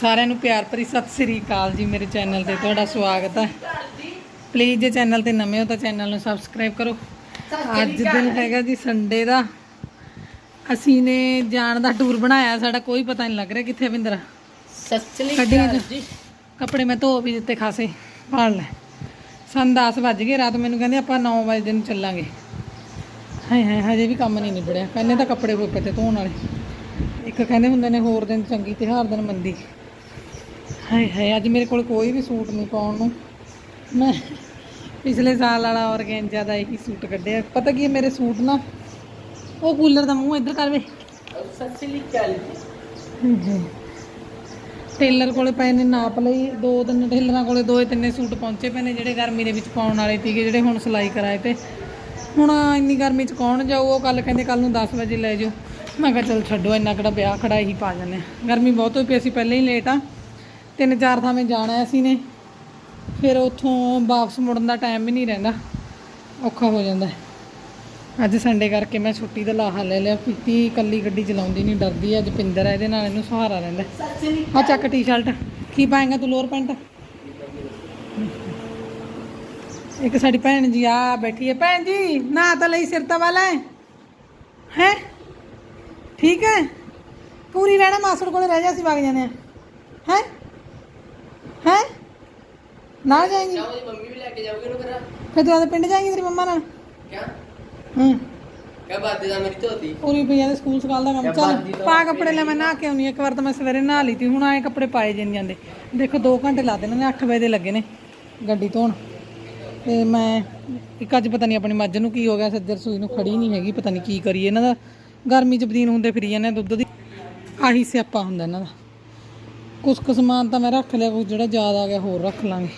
ਸਾਰਿਆਂ ਨੂੰ ਪਿਆਰ ਭਰੀ ਸਤਿ ਸ੍ਰੀ ਅਕਾਲ ਜੀ ਮੇਰੇ ਚੈਨਲ ਤੇ ਤੁਹਾਡਾ ਸਵਾਗਤ ਹੈ। ਪਲੀਜ਼ ਜੇ ਚੈਨਲ ਤੇ ਨਵੇਂ ਹੋ ਤਾਂ ਚੈਨਲ ਨੂੰ ਸਬਸਕ੍ਰਾਈਬ ਕਰੋ। ਅੱਜ ਦਿਨ ਹੈਗਾ ਜੀ ਸੰਡੇ ਦਾ। ਅਸੀਂ ਨੇ ਜਾਣ ਦਾ ਟੂਰ ਬਣਾਇਆ ਸਾਡਾ ਕੋਈ ਪਤਾ ਨਹੀਂ ਲੱਗ ਰਿਹਾ ਕਿੱਥੇ ਆ ਬਿੰਦਰ। ਸੱਚਲੀ ਜੀ। ਕੱਪੜੇ ਮੈਂ ਧੋ ਵੀ ਦਿੱਤੇ ਖਾਸੇ ਪਾਲ ਲੈ। ਸਾਨੂੰ 10 ਵੱਜ ਗਏ ਰਾਤ ਮੈਨੂੰ ਕਹਿੰਦੇ ਆਪਾਂ 9 ਵਜੇ ਨੂੰ ਚੱਲਾਂਗੇ। ਹਾਏ ਹਾਏ ਹਜੇ ਵੀ ਕੰਮ ਨਹੀਂ ਨਿਬੜਿਆ ਕਹਿੰਦੇ ਤਾਂ ਕੱਪੜੇ ਪਏ ਤੇ ਧੋਣ ਵਾਲੇ। ਇੱਕ ਕਹਿੰਦੇ ਹੁੰਦੇ ਨੇ ਹੋਰ ਦਿਨ ਚੰਗੀ ਤਿਉਹਾਰ ਦਿਨ ਮੰਦੀ। ਹਾਏ ਹਾਏ, ਅੱਜ ਮੇਰੇ ਕੋਲ ਕੋਈ ਵੀ ਸੂਟ ਨਹੀਂ ਪਾਉਣ ਨੂੰ। ਮੈਂ ਪਿਛਲੇ ਸਾਲ ਵਾਲਾ ਔਰਗੈਂਜਾ ਦਾ ਇਹੀ ਸੂਟ ਕੱਢਿਆ। ਪਤਾ ਕੀ ਹੈ, ਮੇਰੇ ਸੂਟ ਨਾ, ਉਹ ਕੂਲਰ ਦਾ ਮੂੰਹ ਇੱਧਰ ਕਰ ਵੇ। ਸੱਚਲੀ ਗੱਲ ਟੇਲਰ ਕੋਲੇ ਪਏ ਨੇ ਨਾਪ ਲਈ, ਦੋ ਤਿੰਨ ਟੇਲਰਾਂ ਕੋਲੇ ਦੋ ਤਿੰਨੇ ਸੂਟ ਪਹੁੰਚੇ ਪਏ ਨੇ, ਜਿਹੜੇ ਗਰਮੀ ਦੇ ਵਿੱਚ ਪਾਉਣ ਵਾਲੇ ਸੀਗੇ, ਜਿਹੜੇ ਹੁਣ ਸਿਲਾਈ ਕਰਾਏ ਤੇ। ਹੁਣ ਇੰਨੀ ਗਰਮੀ ਚ ਕੌਣ ਜਾਊ, ਉਹ ਕੱਲ ਕਹਿੰਦੇ ਕੱਲ ਨੂੰ 10 ਵਜੇ ਲੈ ਜਾਓ। ਮੈਂ ਕਿਹਾ ਚਲ ਛੱਡੋ ਇੰਨਾ ਕਿਹੜਾ ਵਿਆਹ ਖੜਾ ਹੀ ਪਾ ਜਾਂਦੇ ਗਰਮੀ ਬਹੁਤ ਹੋਈ ਪਈ ਅਸੀਂ ਪਹਿਲਾਂ ਹੀ ਲੇਟ ਆ। ਤਿੰਨ ਚਾਰ ਥਾਵੇਂ ਜਾਣਾ ਅਸੀਂ ਨੇ। ਫਿਰ ਉੱਥੋਂ ਵਾਪਸ ਮੁੜਨ ਦਾ ਟਾਈਮ ਵੀ ਨਹੀਂ ਰਹਿੰਦਾ। ਔਖਾ ਹੋ ਜਾਂਦਾ। ਅੱਜ ਸੰਡੇ ਕਰਕੇ ਮੈਂ ਛੁੱਟੀ ਦਾ ਲਾਹਾ ਲੈ ਲਿਆ। ਪੀਤੀ ਇਕੱਲੀ ਗੱਡੀ ਚਲਾਉਂਦੀ ਨਹੀਂ ਡਰਦੀ। ਅੱਜ ਪਿੰਦਰ ਹੈ ਇਹਦੇ ਨਾਲ ਇਹਨੂੰ ਸਹਾਰਾ ਰਹਿੰਦਾ ਆ ਚੱਕ ਟੀ-ਸ਼ਰਟ ਕੀ ਪਾਏਗਾ ਤੂੰ ਲੋਅਰ ਪੈਂਟ ਇੱਕ ਸਾਡੀ ਭੈਣ ਜੀ ਆ ਬੈਠੀ ਹੈ। ਭੈਣ ਜੀ ਨਾ ਤਾਂ ਲਈ ਸਿਰ ਤਾਂ ਵਾਲਾ ਹੈ ਹੈ? ਠੀਕ ਹੈ? ਪੂਰੀ ਰਹਿਣਾ ਮਾਸੜ ਕੋਲੇ ਰਹਿ ਜਾ ਅਸੀਂ ਵਗ ਜਾਂਦੇ ਆ ਹੈ? ਹੈ? ਨਾਲ ਜਾਏਂਗੀ? ਜਾਓ ਮੰਮੀ ਵੀ ਲੈ ਕੇ ਨੂੰ ਫਿਰ ਫਿਰ ਤੂੰ ਆਦੇ ਪਿੰਡ ਜਾਏਂਗੀ ਤੇਰੀ ਮੰਮਾ ਨਾਲ? ਕਿਆ? ਹਾਂ। ਕਿਆ ਬਾਤ ਦਾ ਮੇਰੀ ਧੋਤੀ। ਪੂਰੀ ਪਈਆਂ ਦੇ ਸਕੂਲ ਸਕਾਲ ਦਾ ਕੰਮ। ਕਿਆ ਚੱਲ ਬਾਜੀ ਤੋਂ ਪਾ ਕੱਪੜੇ ਲੈ ਮੈਂ ਨਹਾ ਕੇ ਆਉਣੀ ਇੱਕ ਵਾਰ ਤਾਂ ਮੈਂ ਸਵੇਰੇ ਨਹਾ ਲਈ ਤੀ ਹੁਣ ਆਏ ਕੱਪੜੇ ਪਾਏ ਜੇ ਨਹੀਂ ਜਾਂਦੇ। ਦੇਖੋ 2 ਘੰਟੇ ਲਾ ਦੇਣੇ ਨੇ 8 ਵਜੇ ਦੇ ਲੱਗੇ ਨੇ ਗੱਡੀ ਧੋਣ। ਤੇ ਮੈਂ ਇੱਕ ਅੱਜ ਪਤਾ ਨਹੀਂ ਆਪਣੀ ਮੱਝ ਨੂੰ ਕੀ ਹੋ ਗਿਆ ਸੱਜਰ ਸੂਈ ਨੂੰ ਖੜੀ ਨਹੀਂ ਹੈਗੀ ਪਤਾ ਨਹੀਂ ਕੀ ਕਰੀਏ। ਇਹਨਾਂ ਦਾ ਗਰਮੀ ਚ ਬਦੀਨ ਹੁੰਦੇ ਫਿਰੀ ਜਾਂਦੇ ਦੁੱਧ ਦੀ। ਆਹੀ ਸਿਆਪਾ ਹੁੰਦਾ ਇਹਨਾਂ ਦਾ। ਕੁਛ ਕੁ ਸਮਾਨ ਤਾਂ ਮੈਂ ਰੱਖ ਲਿਆ, ਕੁਛ ਜਿਹੜਾ ਜ਼ਿਆਦਾ ਆ ਗਿਆ ਹੋਰ ਰੱਖ ਲਾਂਗੇ।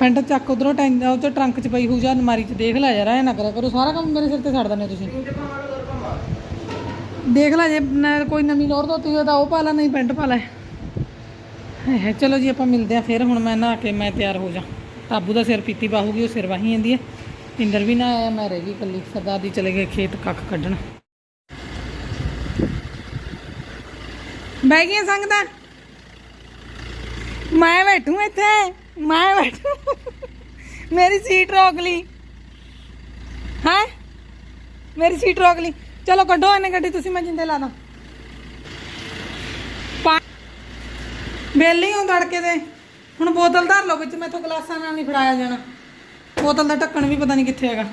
ਪੈਂਟ ਚੱਕ ਉਧਰੋਂ ਟੈਂ, ਉਹ ਚ ਟਰੰਕ ਚ ਪਈ ਹੋਊ ਜਾਂ ਅਲਮਾਰੀ ਚ, ਦੇਖ ਲੈ ਯਾਰ, ਐ ਨਾ ਕਰਿਆ ਕਰੋ। ਸਾਰਾ ਕੰਮ ਮੇਰੇ ਸਿਰ ਤੇ ਛੱਡ ਦਿੰਦੇ ਹੋ ਤੁਸੀਂ। ਦੇਖ ਲੈ ਜੇ ਨ- ਕੋਈ ਨਵੀਂ ਲੋਰ ਧੋਤੀ ਹੋਵੇ ਤਾਂ ਉਹ ਪਾ ਲੈ, ਨਹੀਂ ਪੈਂਟ ਪਾ ਲੈ। ਹੈ ਚਲੋ ਜੀ ਆਪਾਂ ਮਿਲਦੇ ਆ ਫਿਰ। ਹੁਣ ਮੈਂ ਨਹਾ ਕੇ ਮੈਂ ਤਿਆਰ ਹੋ ਜਾ। ਤਾਬੂ ਦਾ ਸਿਰ ਪੀਤੀ ਬਾਹੂਗੀ ਉਹ ਸਿਰ ਵਾਹੀ ਜਾਂਦੀ ਹੈ। ਇੰਦਰ ਵੀ ਨਾ ਆਇਆ, ਮੈਂ ਰਹਿ ਗਈ ਇਕੱਲੀ। ਸਰਦਾਰ ਦੀ ਚਲੇ ਗਏ ਖੇਤ ਕੱਖ ਕੱਢਣ। ਬਹਿ ਗਈਆਂ ਸੰਗਦਾ ਮੈਂ ਬੈਠੂ ਇੱਥੇ, ਮੈਂ ਬੈਠੂ। ਮੇਰੀ ਸੀਟ ਰੋਕ ਲਈ। ਹੈ? ਮੇਰੀ ਸੀਟ ਰੋਕ ਲਈ। ਚਲੋ ਕੱਢੋ ਇਹਨੇ ਗੱਡੀ, ਤੁਸੀਂ ਮੈਂ ਜਿੰਦੇ ਲਾ ਦਾਂ। ਪਾ ਬੇਲ ਤੜਕੇ ਹੁੰਦਾ ਦੇ। ਹੁਣ ਬੋਤਲ ਧਰ ਲਓ ਵਿੱਚ, ਮੈਥੋਂ ਗਲਾਸਾਂ ਨਾਲ ਨਹੀਂ ਫੜਾਇਆ ਜਾਣਾ। ਬੋਤਲ ਦਾ ਢੱਕਣ ਵੀ ਪਤਾ ਨਹੀਂ ਕਿੱਥੇ ਹੈਗਾ।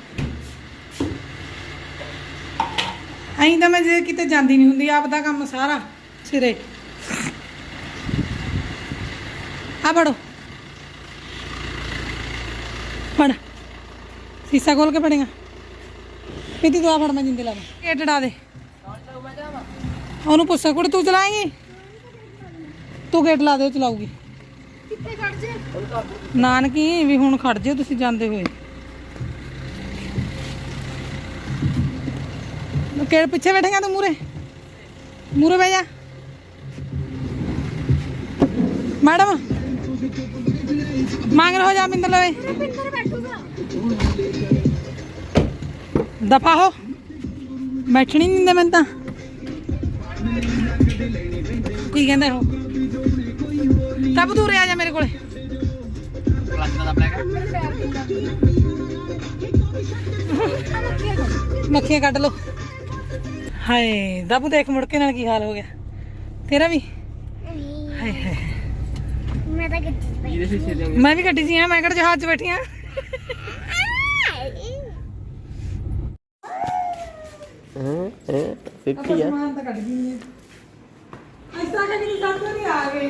ਐਂ ਤਾਂ ਮੈਂ ਜੇ ਕਿਤੇ ਜਾਂਦੀ ਨਹੀਂ ਹੁੰਦੀ, ਆਪ ਦਾ ਕੰਮ ਸਾਰਾ ਸਿਰੇ। ਆ ਫੜੋ। ਪੜ ਸੀਸਾ ਖੋਲ ਕੇ ਪੜੇਗਾ ਪੀਤੀ ਤੂੰ ਆ ਫੜ, ਮੈਂ ਜਿੰਦੇ ਲਾ ਦਾਂ। ਗੇਟ ਡਾ ਦੇ। ਉਹਨੂੰ ਪੁੱਛ, ਕੁੜੇ ਤੂੰ ਚਲਾਏਂਗੀ? ਤੂੰ ਗੇਟ ਲਾ ਦੇ, ਉਹ ਚਲਾਊਗੀ ਕਿੱਥੇ ਖੜ ਜੇ ਨਾਨਕੀ, ਵੀ ਹੁਣ ਖੜ ਜਿਓ, ਤੁਸੀਂ ਜਾਂਦੇ ਹੋਏ। ਕਿਹੜੇ ਪਿੱਛੇ ਬੈਠੇਗਾ ਤੂੰ ਮੂਰੇ ਮੂਰੇ ਬਹਿ ਜਾ। ਮੈਡਮ ਮੰਗ ਰਹੋ ਜਾ ਮਿੰਦਰ ਲਵੇ। ਦਫਾ ਹੋ। ਬੈਠਣੀ ਨਹੀਂ ਦਿੰਦੇ ਮੈਨੂੰ ਤਾਂ। ਕੀ ਕਹਿੰਦੇ ਹੋ ਤਬ ਦੂਰ ਆ ਜਾ ਮੇਰੇ ਕੋਲੇ ਮੱਖੀਆਂ ਕੱਢ ਲੋ ਹਾਏ ਦਬੂ ਦੇਖ ਮੁੜ ਕੇ ਨਾਲ ਕੀ ਹਾਲ ਹੋ ਗਿਆ ਤੇਰਾ ਵੀ ਹਾਏ ਹਾਏ ਮੈਂ ਤਾਂ ਗੱਡੀ ਵੀ ਗੱਡੀ 'ਚ ਹੀ ਆ ਮੈਂ ਕਿਹੜਾ ਜਹਾਜ਼ 'ਚ ਬੈਠੀ ਆ ਹਾਂ ਹਾਂ ਸਿੱਖੀ ਆ ਸਮਾਨ ਤਾਂ ਕੱਢ ਗਈ ਹੈ ਇਸ ਤਰ੍ਹਾਂ ਕਿ ਨਹੀਂ ਡਾਕਟਰ ਨਹੀਂ ਆ ਗਏ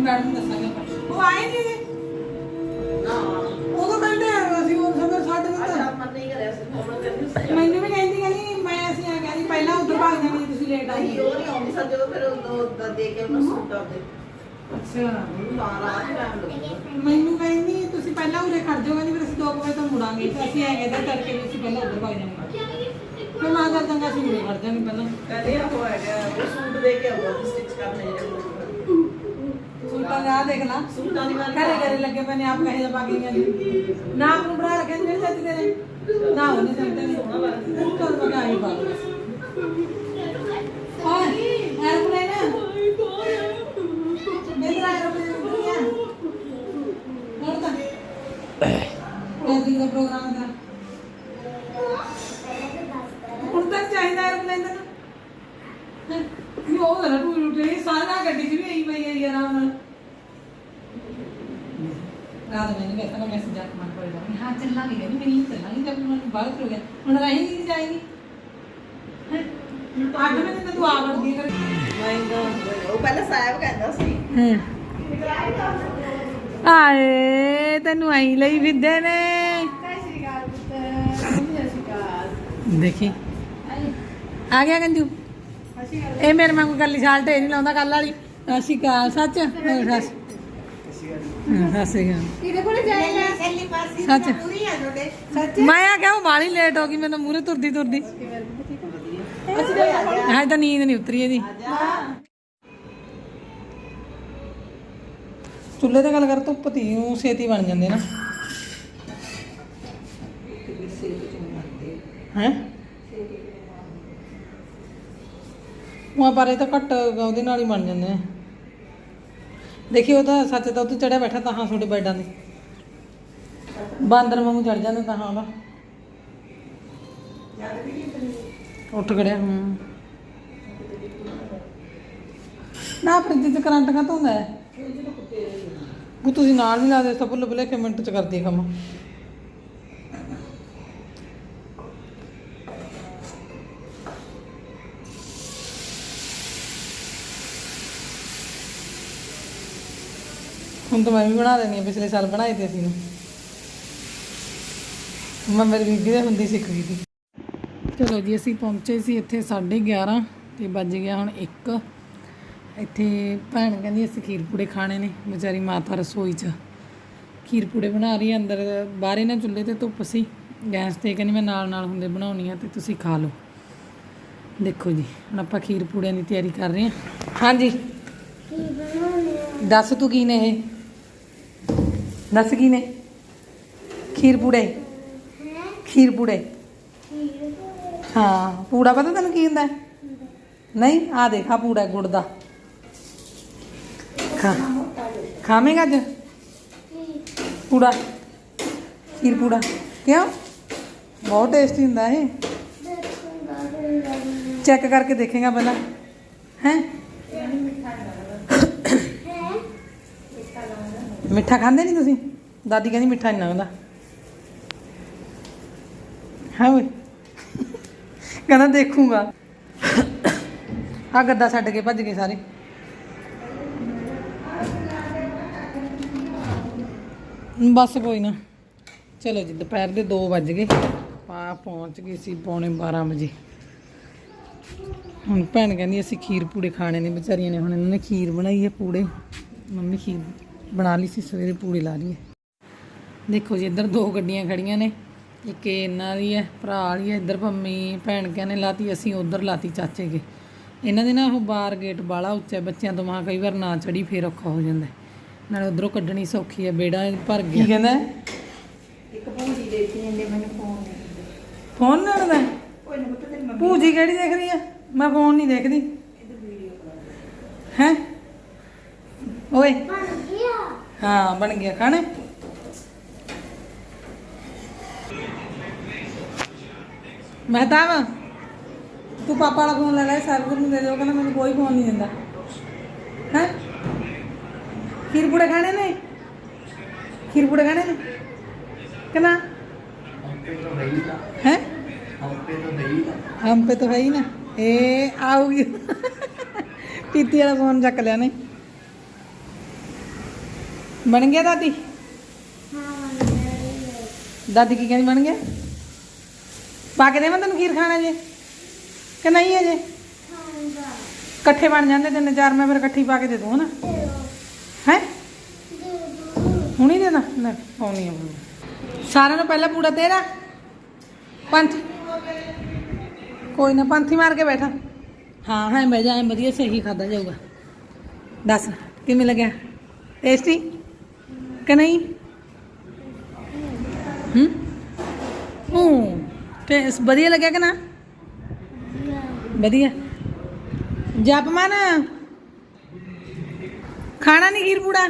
ਮੈਡਮ ਦੱਸਾਂਗੇ ਆਪਾਂ। ਉਹ ਆਏ ਜੀ ਉਦੋਂ ਕਹਿੰਦੇ ਆ ਅਸੀਂ ਉਹ ਸਮੇਂ ਸਾਡੇ ਨਾਲ ਤਾਂ ਮਨ ਵੀ ਕਹਿੰਦੀ ਕਹਿੰਦੀ ਮੈਂ ਅਸੀਂ ਆ ਕਹਿੰਦੀ ਪਹਿਲਾਂ ਉਧਰ ਭਾਗ ਜਾਣੀ ਤੁਸੀਂ ਲੇਟ ਆਉਂਦੀ। ਜਦੋਂ ਆਪਦੇ ਅੱਛਾ। ਮੈਨੂੰ ਕਹਿੰਦੀ ਤੁਸੀਂ ਪਹਿਲਾਂ ਉਰੇ ਖੜ ਜਾਓ ਕਹਿੰਦੀ ਫਿਰ ਅਸੀਂ 2 ਵਜੇ ਤੋਂ ਮੁੜਾਂਗੇ ਤੇ ਅਸੀਂ ਐਂ ਕਹਿੰਦੇ ਕਰਕੇ ਵੀ ਅਸੀਂ ਪਹਿਲਾਂ ਉੱਧਰ ਭੱਜ ਜਾਵਾਂਗੇ ਮੈਂ ਮਾਂ ਦਾ ਚੰਗਾ ਸੀ ਉਰੇ ਖੜ ਜਾਵਾਂਗੇ ਪਹਿਲਾਂ। ਕਹਿੰਦੇ ਆ ਉਹ ਹੈਗਾ ਉਹ ਸੂਟ ਦੇ ਕੇ ਆਊਗਾ ਸਟਿਚ ਕਰਨੇ ਜਿਹੜੇ ਦਾ ਆਹ ਦੇਖ ਲਾ। ਘਰੇ ਘਰੇ ਲੱਗੇ ਪਏ ਨੇ ਆਪ ਕਹੇ ਜਾ ਬਾਗੀਆਂ ਜੀ ਨਾ ਆਪ ਨੂੰ ਬਣਾ ਰੱਖੇ ਜਿਹੜੇ ਸੱਚ ਤੇਰੇ। ਨਾ ਉਹਨੇ ਸੰਤੇ ਲੱਗਦਾ। ਉਹ ਕਰ ਬਗਾ ਆਈ ਬਾਤ ਮੇਰਾ ਐਰੋਪਲੇਨ। ਦੁਨੀਆ ਹੁਣ ਤਾਂ। ਕੋਈ ਦਾ ਪ੍ਰੋਗਰਾਮ ਦਾ। ਹੁਣ ਤੱਕ ਚਾਹੀਦਾ ਐਰੋਪਲੇਨ ਦਾ ਹੈਂ? ਵੀ ਉਹ ਨਾ ਟੂ ਟੂ ਸਾਰਾ ਗੱਡੀ 'ਚ ਵੀ ਆਈ ਪਈ ਹੈ ਯਾਰ ਆਰਾਮ ਨਾਲ। ਰਾਤ ਮੈਨੂੰ ਕਹਿੰਦਾ ਮੈਂ ਮੈਸੇਜ ਆ ਮਨ ਪੜ ਜਾ ਹਾਂ ਚੱਲਾਂਗੇ ਕਹਿੰਦੀ ਮੇਰੀ ਨਹੀਂ ਚੱਲਾਂਗੀ ਜਦ ਮੈਂ ਬਾਹਰ ਹੋ ਗਿਆ। ਹੁਣ ਰਹੀ ਨਹੀਂ ਜਾਏਗੀ। ਹੈਂ? ਅੱਠ ਵਜੇ ਤਾਂ ਤੂੰ ਆ ਵੜਦੀ ਕਰ ਉਹ ਪਹਿਲਾਂ ਸਾਹਿਬ ਕਹਿੰਦਾ ਸੀ। ਆਏ ਤੈਨੂੰ ਆਈ ਲਈ ਵਿਦਿਆ ਨੇ। ਦੇਖੀ। ਆ ਗਿਆ ਗੰਜੂ ਇਹ ਮੇਰੇ ਵਾਂਗੂ ਗੱਲੀ ਛਾਲ ਢੇ ਨਹੀਂ ਲਾਉਂਦਾ ਕੱਲ ਵਾਲੀ। ਸਤਿ ਸ਼੍ਰੀ ਅਕਾਲ ਸੱਚ? ਹੋਰ ਸੱਚ ਹਾਂ, ਸਤਿ ਸ਼੍ਰੀ ਅਕਾਲ। ਕਿਹਦੇ ਕੋਲ ਜਾਏਗਾ। ਪਹਿਲੀ ਪਾਸੀ ਸੱਚ। ਪੂਰੀ ਆ ਤੁਹਾਡੇ। ਮੈਂ ਆ ਕਿਹਾ ਉਹ ਬਾਲੀ ਲੇਟ ਹੋ ਗਈ ਮੈਨੂੰ ਮੂਰੇ ਤੁਰਦੀ ਤੁਰਦੀ। ਹਾਂ ਤਾਂ ਨੀਂਦ ਨਹੀਂ ਉਤਰੀ ਇਹਦੀ। ਚੁੱਲ੍ਹੇ ਤੇ ਗੱਲ ਕਰ ਧੁੱਪ ਤੀ ਉਹ ਛੇਤੀ ਬਣ ਜਾਂਦੇ ਨਾ। ਹੈ? ਉਹ ਬਾਰੇ ਤਾਂ ਘੱਟ ਉਹਦੇ ਨਾਲ ਹੀ ਬਣ ਜਾਂਦੇ ਨੇ ਦੇਖੀ ਉਹ ਤਾਂ ਸੱਚ ਤਾਂ ਉੱਤੇ ਚੜਿਆ ਬੈਠਾ ਤਾਂ ਹਾਂ ਤੁਹਾਡੇ ਬੈਡਾਂ ਦੇ ਬਾਂਦਰ ਵਾਂਗੂ ਚੜ ਜਾਂਦੇ ਤਾਂ ਹਾਂ ਵਾ। ਉੱਠ ਖੜਿਆ, ਹੂੰ। ਨਾ ਫਰਿੱਜ ਚ ਕਰੰਟ ਕਾ ਹੁੰਦਾ ਹੈ? ਉਹ ਤੁਸੀਂ ਨਾਲ ਨਹੀਂ ਲਾਦੇ ਤਾਂ ਭੁੱਲ ਭੁੱਲੇ ਮਿੰਟ ਚ ਕਰਦੀ ਹੈ ਕੰਮ। ਹੁਣ ਤਾਂ ਮੈਂ ਵੀ ਬਣਾ ਦੇਣੀ ਆ ਪਿਛਲੇ ਸਾਲ ਬਣਾਈ ਤੇ ਅਸੀਂ ਨੇ। ਮੈਂ ਮੇਰੀ ਬੀਬੀ ਦੇ ਹੁੰਦੀ ਸਿੱਖ ਗਈ ਸੀ। ਚਲੋ ਜੀ ਅਸੀਂ ਪਹੁੰਚੇ ਸੀ ਇੱਥੇ 11:30 ਤੇ ਵੱਜ ਗਿਆ ਹੁਣ 1 ਇੱਥੇ ਭੈਣ ਕਹਿੰਦੀ ਅਸੀਂ ਖੀਰ ਪੂੜੇ ਖਾਣੇ ਨੇ ਵਿਚਾਰੀ ਮਾਤਾ ਰਸੋਈ 'ਚ। ਖੀਰ ਪੂੜੇ ਬਣਾ ਰਹੀ ਹੈ ਅੰਦਰ ਬਾਹਰੇ ਨਾ ਚੁੱਲ੍ਹੇ ਤੇ ਧੁੱਪ ਸੀ। ਗੈਸ ਤੇ ਕਹਿੰਦੀ ਮੈਂ ਨਾਲ ਨਾਲ ਹੁੰਦੇ ਬਣਾਉਣੀ ਆ ਤੇ ਤੁਸੀਂ ਖਾ ਲਓ। ਦੇਖੋ ਜੀ ਹੁਣ ਆਪਾਂ ਖੀਰ ਪੂੜਿਆਂ ਦੀ ਤਿਆਰੀ ਕਰ ਰਹੇ ਹਾਂ। ਹਾਂਜੀ। ਦੱਸ ਤੂੰ ਕੀ ਨੇ ਇਹ? ਦੱਸ ਕੀ ਨੇ ਖੀਰ ਪੂੜੇ ਖੀਰ ਪੂੜੇ ਹਾਂ ਪੂੜਾ ਪਤਾ ਤੈਨੂੰ ਕੀ ਹੁੰਦਾ ਹੈ? ਨਹੀਂ ਆ ਦੇਖ ਆ ਪੂੜਾ ਗੁੜ ਦਾ ਖਾ ਖਾਵੇਂਗਾ ਅੱਜ ਪੂੜਾ ਖੀਰ ਪੂੜਾ ਕਿਉਂ ਬਹੁਤ ਟੇਸਟੀ ਹੁੰਦਾ ਇਹ ਚੈੱਕ ਕਰਕੇ ਦੇਖੇਗਾ ਪਹਿਲਾਂ ਹੈ ਮਿੱਠਾ ਖਾਂਦੇ ਨਹੀਂ ਤੁਸੀਂ? ਦਾਦੀ ਕਹਿੰਦੀ ਮਿੱਠਾ ਨਹੀਂ ਲੱਗਦਾ। ਹਾਂ ਓਏ ਕਹਿੰਦਾ ਦੇਖੂਗਾ। ਆ ਗੱਦਾ ਛੱਡ ਕੇ ਭੱਜ ਗਏ ਸਾਰੇ। ਬਸ ਕੋਈ ਨਾ। ਚਲੋ ਜੀ, ਦੁਪਹਿਰ ਦੇ 2 ਵੱਜ ਗਏ। ਪਾ ਪਹੁੰਚ ਗਏ ਸੀ ਪੌਣੇ 12 ਵਜੇ। ਹੁਣ ਭੈਣ ਕਹਿੰਦੀ ਅਸੀਂ ਖੀਰ ਪੂੜੇ ਖਾਣੇ ਨੇ, ਵਿਚਾਰੀਆਂ ਨੇ ਹੁਣ ਇਹਨਾਂ ਨੇ ਖੀਰ ਬਣਾਈ ਹੈ ਪੂੜੇ। ਮੰਮੀ ਖੀਰ ਬਣਾ ਲਈ ਸੀ ਸਵੇਰੇ ਪੂੜੇ ਲਾ ਲਈ ਹੈ। ਦੇਖੋ ਜੀ ਇੱਧਰ ਦੋ ਗੱਡੀਆਂ ਖੜੀਆਂ ਨੇ ਇੱਕ ਇਹ ਇਹਨਾਂ ਦੀ ਹੈ ਭਰਾ ਵਾਲੀ ਹੈ ਇੱਧਰ ਪੰਮੀ ਭੈਣ ਕਹਿੰਨੇ ਲਾਤੀ ਅਸੀਂ ਉਧਰ ਲਾਤੀ ਚਾਚੇ ਕੇ। ਇਹਨਾਂ ਦੇ ਨਾ ਉਹ ਬਾਰ ਗੇਟ ਬਾਲਾ ਉੱਚਾ ਬੱਚਿਆਂ ਤੋਂ ਮਾਂ ਕਈ ਵਾਰ ਨਾ ਚੜੀ ਫੇਰ ਔਖਾ ਹੋ ਜਾਂਦਾ। ਨਾਲੇ ਉਧਰੋਂ ਕੱਢਣੀ ਸੌਖੀ ਹੈ ਬੇੜਾ ਭਰ ਗਿਆ। ਕੀ ਕਹਿੰਦਾ ਇੱਕ ਭੂਜੀ ਦੇਖੀ ਜਾਂਦੇ ਮੈਨੂੰ ਫੋਨ ਫੋਨ ਲੜਦਾ ਕੋਈ ਨਾ ਪੁੱਤ ਤੇਰੀ ਮੰਮੀ ਭੂਜੀ ਕਿਹੜੀ ਦੇਖ ਰਹੀ ਹੈ? ਮੈਂ ਫੋਨ ਨਹੀਂ ਦੇਖਦੀ। ਹੈ? ਓਏ। ਹਾਂ, ਬਣ ਗਿਆ ਖਾਣੇ। ਮਹਿਤਾਬ, ਤੂੰ ਪਾਪਾ ਵਾਲਾ ਫੋਨ ਲੈ ਲੈ ਸਰਵਰ ਨੂੰ ਦੇ ਦੇ ਕਹਿੰਦਾ ਮੈਨੂੰ ਕੋਈ ਫੋਨ ਨਹੀਂ ਦਿੰਦਾ। ਹੈ? ਖੀਰ ਪੂੜੇ ਖਾਣੇ ਨੇ? ਖੀਰ ਪੂੜੇ ਖਾਣੇ ਨੇ? ਕਹਿੰਦਾ, ਹੈ? ਹਮ ਪੇ ਤਾਂ ਹੈ ਹੀ ਨਾ ਇਹ ਆਉਗੀ ਪੀਤੀ ਵਾਲਾ ਫੋਨ ਚੱਕ ਲਿਆ ਨੇ ਬਣ ਗਿਆ ਦਾਦੀ? ਦਾਦੀ ਕੀ ਕਹਿੰਦੀ, ਬਣ ਗਿਆ? ਪਾ ਕੇ ਦੇਵਾਂ ਤੈਨੂੰ ਖੀਰ ਖਾਣਾ ਜੇ ਕਿ ਨਹੀਂ ਹੈ ਜੇ ਇਕੱਠੇ ਬਣ ਜਾਂਦੇ ਤਿੰਨ ਚਾਰ, ਮੈਂ ਫਿਰ ਇਕੱਠੀ ਪਾ ਕੇ ਦੇ ਦੂੰ, ਹਨਾ? ਹੈ? ਹੁਣੀ ਦੇਣਾ ਲੈ ਪਾਉਣੀ ਆ ਸਾਰਿਆਂ ਨੂੰ ਪਹਿਲਾਂ ਪੂੜਾ ਤੇਰਾ ਪੰਥ? ਕੋਈ ਨਾ, ਪੰਥੀ ਮਾਰ ਕੇ ਬੈਠਾ। ਹਾਂ, ਹੈ ਮੈਂ ਜਾਏ ਵਧੀਆ ਸਹੀ ਖਾਦਾ ਜਾਊਗਾ। ਦੱਸ, ਕਿਵੇਂ ਲੱਗਿਆ? ਟੇਸਟੀ ਕਿ ਨਹੀਂ? ਹੂੰ? ਹੂੰ। ਤੇ ਵਧੀਆ ਲੱਗਿਆ ਕਿ ਨਾ? ਵਧੀਆ। ਜਪਮਾਨ ਖਾਣਾ ਨਹੀਂ ਖੀਰ ਪੂੜਾ?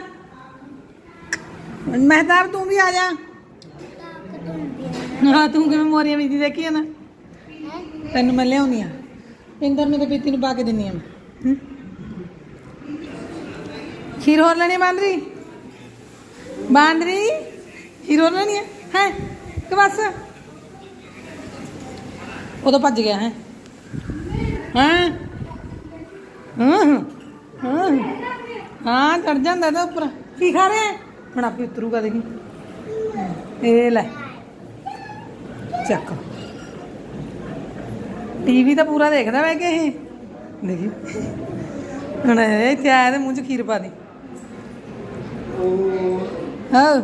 ਮਹਿਤਾਬ, ਤੂੰ ਵੀ ਆ ਜਾ। ਹਾਂ, ਤੂੰ ਕਿਵੇਂ ਮੋਰੀਆਂ ਵੀ ਦੇਖੀ ਆ ਨਾ? ਤੈਨੂੰ ਮੈਂ ਲਿਆਉਣੀ ਆ। ਇੰਦਰ ਨੂੰ ਪੀਤੀ ਨੂੰ ਪਾ ਕੇ ਦਿੰਨੀ ਆ ਮੈਂ। ਖੀਰ ਹੋਰ ਲੈਣੀ ਆ ਬਾਂਦਰੀ? ਬਾਂਦਰੀ ਖੀਰ ਹੈ? ਹੈ? ਕਿ ਬਸ? ਉਦੋਂ ਭੱਜ ਗਿਆ, ਹੈ? ਹਾਂ? ਹਾਂ ਹਾਂ ਚੜ ਜਾਂਦਾ ਤਾਂ ਉੱਪਰ। ਕੀ ਖਾ ਰਿਹਾ ਹੁਣ ਆਪੇ ਉਤਰੂਗਾ, ਦੇਖੀ। ਇਹ ਲੈ। ਚੱਕ। ਟੀਵੀ ਤਾਂ ਪੂਰਾ ਦੇਖਦਾ ਵੈ ਕਿ ਇਹ। ਦੇਖੀ। ਹੁਣ ਇਹ ਇੱਥੇ ਆਇਆ ਤੇ ਮੂੰਹ 'ਚ ਖੀਰ ਪਾ ਦੀ। ਹਾਂ।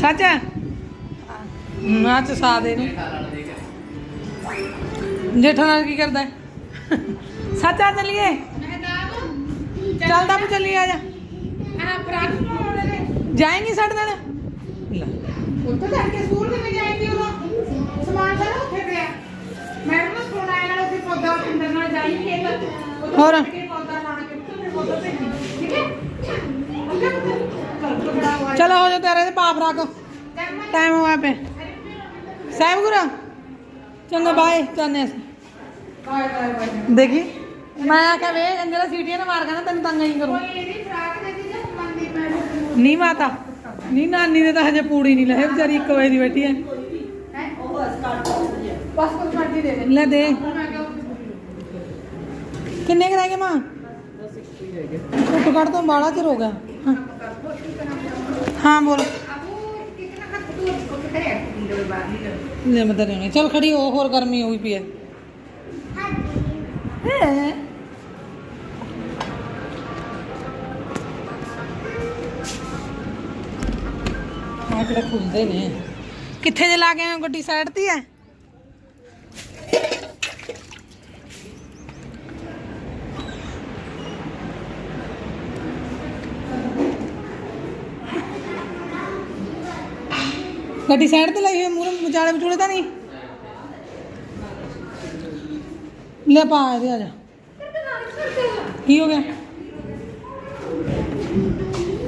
ਸੱਚ? ਨਾ ਚ ਸਾ ਦੇ ਨੂੰ ਜੇਠਾ ਨਾਲ ਕੀ ਕਰਦਾ ਸੱਚ ਆ ਚੱਲੀਏ? ਚੱਲਦਾ ਵੀ ਚੱਲੀਏ ਆ ਜਾ। ਜਾਏਂਗੀ ਸਾਡੇ ਨਾਲ? ਉੱਥੇ ਜਾ ਕੇ ਸਕੂਲ ਕਿਵੇਂ ਜਾਏਗੀ ਉਹ ਸਮਾਨ ਸਾਰਾ ਉੱਥੇ ਪਿਆ। ਮੈਡਮ ਨੂੰ ਫੋਨ ਆਇਆ ਨਾਲ ਉੱਥੇ ਪੌਦਾ ਪਿੰਡਰ ਨਾਲ ਜਾਈ ਖੇਤ ਹੋਰ? ਪੌਦਾ ਲਾਣਾ ਕਿ ਉੱਥੇ ਪੌਦਾ ਭੇਜੀ ਠੀਕ ਹੈ ਓਕੇ ਪੁੱਤ ਬੜਾ ਹੋਇਆ ਚਲੋ ਹੋ ਜਾ ਤੇਰੇ ਤੇ ਪਾਪ ਰੱਖ। ਟਾਈਮ ਹੋਇਆ ਪਿਆ ਸਾਹਿਬ ਗੁਰਾ ਚੰਗਾ ਬਾਏ ਚਾਹਨੇ ਅਸੀਂ। ਬਾਏ ਬਾਏ ਬਾਏ ਦੇਖੀ? ਮੈਂ ਆਖਿਆ ਵੇ ਸੀਟੀਆਂ ਨਾ ਮਾਰ ਕਹਿੰਦਾ ਤੈਨੂੰ ਤੰਗ ਨਹੀਂ ਕਰੂੰ। ਨਹੀਂ ਮਾਤਾ ਨਹੀਂ ਨਾਨੀ ਨੇ ਤਾਂ ਹਜੇ ਪੂੜੀ ਨਹੀਂ ਲਏ ਵਿਚਾਰੀ 1 ਵਜੇ ਦੀ ਬੈਠੀ ਹੈ। ਬਸ ਕੁਝ ਦੇ ਲੈ ਦੇ। ਕਿੰਨੇ ਕੁ ਮਾਂ? ਕੁੱਟ ਤੋਂ ਬਾਲਾ ਚਿਰ ਹੋ ਗਿਆ। ਹਾਂ। ਹਾਂ ਬੋਲ। ਲੈ, ਮੈਂ ਤਾਂ ਨਹੀਂ ਚਲ ਖੜੀ ਹੋ, ਹੋਰ ਗਰਮੀ ਹੋਈ ਪਈ ਹੈ। ਹੈ ਆ ਕਿਹੜਾ ਖੁੱਲਦੇ ਨੇ। ਕਿੱਥੇ ਜੇ ਲਾ ਕੇ ਆਏ ਹੋ? ਗੱਡੀ ਸਾਈਡ ਤੇ ਹੈ? ਗੱਡੀ ਸਾਈਡ ਤੇ ਲਾਈ ਹੋਈ ਮੂਰੇ ਵਿਚਾਲੇ ਵਿਚੂਲੇ ਤਾਂ ਨਹੀਂ? ਲੈ ਪਾ ਇਹਦੇ ਆ ਜਾ। ਕੀ ਹੋ ਗਿਆ?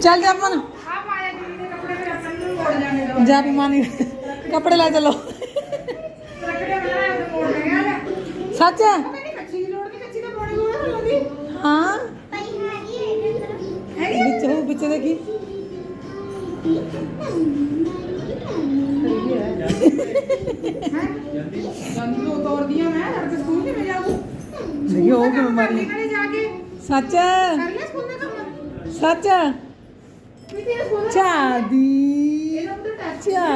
ਚੱਲ ਜਾ ਮਨ ਜੀ ਦੇ ਕੱਪੜੇ ਫਿਰ ਆਪਾਂ ਨੂੰ ਮੋੜ ਜਾਣੇ ਦੋ ਜਾ ਪਮਾਨੀ ਕੱਪੜੇ ਲੈ ਚਲੋ। ਸੱਚ? ਹਾਂ। ਹੈ। ਵਿੱਚ ਉਹ ਵਿੱਚ ਦੇਖੀ ਜਾਂਦੀ ਉਹ ਤੋੜਦੀਆਂ ਮੈਂ ਲੜਕੇ ਸਕੂਲ ਕਿਵੇਂ ਜਾਊ ਦੇਖੀ ਉਹ ਕਿਵੇਂ ਮਾਰੀ ਕਰੇ ਜਾ ਕੇ ਸੱਚ? ਕਰ ਲਿਆ ਸਕੂਲ ਦਾ ਕੰਮ ਸੱਚ? ਵੀ ਤੇਰੇ ਸਕੂਲ ਦਾ ਚਾਦੀ। ਇਹ ਲੋਕ ਤਾਂ ਟੈਸਟ ਚਾ।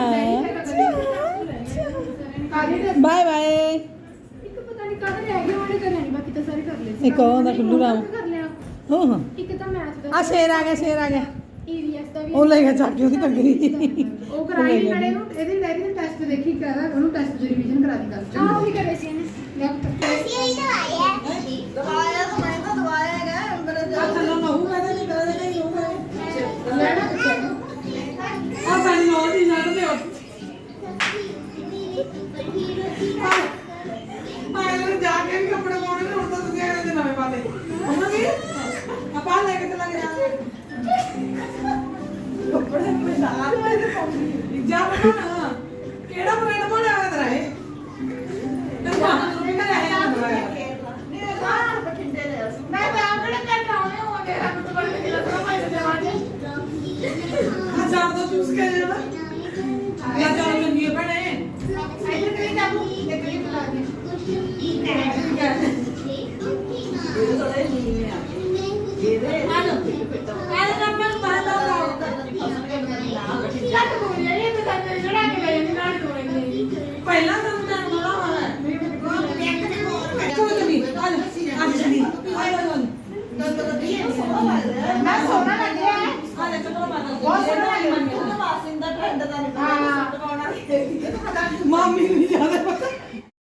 ਕਾਹਦੇ ਦੇ ਬਾਏ ਬਾਏ। ਇੱਕ ਪਤਾ ਨਹੀਂ ਕਾਹਦੇ ਰਹਿ ਗਏ ਉਹਨੇ ਕਰਨਾ ਨਹੀਂ ਬਾਕੀ ਤਾਂ ਸਾਰੇ ਕਰ ਲਏ ਇੱਕ ਉਹ ਹੁੰਦਾ ਖੁੱਲੂ ਰਾਮ। ਕਰ ਲਿਆ ਹੋ ਹਾਂ ਇੱਕ ਤਾਂ ਮੈਥ ਦਾ। ਆ ਸ਼ੇਰ ਆ ਗਿਆ ਸ਼ੇਰ ਆ ਗਿਆ। ਈਵੀਐਸ ਦਾ ਵੀ ਉਹ ਲੈ ਗਿਆ ਚੱਕ ਕੇ ਉਹਦੀ ਕੰਗਰੀ ਉਹ ਕਰਾਈ ਨਾਲੇ ਨੂੰ ਇਹਦੀ ਡਾਇਰੀ ਦਾ ਟੈਸਟ ਦੇਖੀ ਕਰਾ ਉਹਨੂੰ ਟੈਸਟ ਦੀ ਰਿਵੀਜ਼ਨ ਕਰਾ ਦੀ ਕੱਲ ਹਾਂ ਉਹੀ ਕਰੇ ਸੀ ਇਹਨੇ? ਅਸੀਂ ਇਹ ਦਵਾਇਆ ਦਵਾਇਆ ਤਾਂ ਮੈਂ ਤਾਂ ਦਵਾਇਆ ਹੈਗਾ ਅੰਦਰ ਜਾ ਥੱਲੋਂ ਮਹੂ ਕਹਿੰਦੇ ਨਹੀਂ ਕਦੇ ਨਹੀਂ ਉਹ ਲੈਣਾ ਆ ਪਾਣੀ ਨੋ ਦੀ ਜੱਟ ਤੇ ਆਏ ਨੂੰ ਜਾ ਕੇ ਵੀ ਕੱਪੜੇ ਪਾਉਣੇ ਨੇ ਹੁਣ ਤਾਂ ਤੁਸੀਂ ਆਏ ਦੇ ਨਵੇਂ ਪਾਲੇ ਉਹਨਾਂ ਵੀ ਆਪਾਂ ਲੈ ਕੇ ਤੇ ਲੱਗ ਜਾ ਬਣਾ ਕਿਹੜਾ ਬ੍ਰਾਂਡ ਵਾਸਿੰਦਾ ਟ੍ਰੈਂਡ ਦਾ ਨਿਕਲਿਆ ਹਾਂ। ਮਾਮੀ ਨਹੀਂ ਜਾਵੇ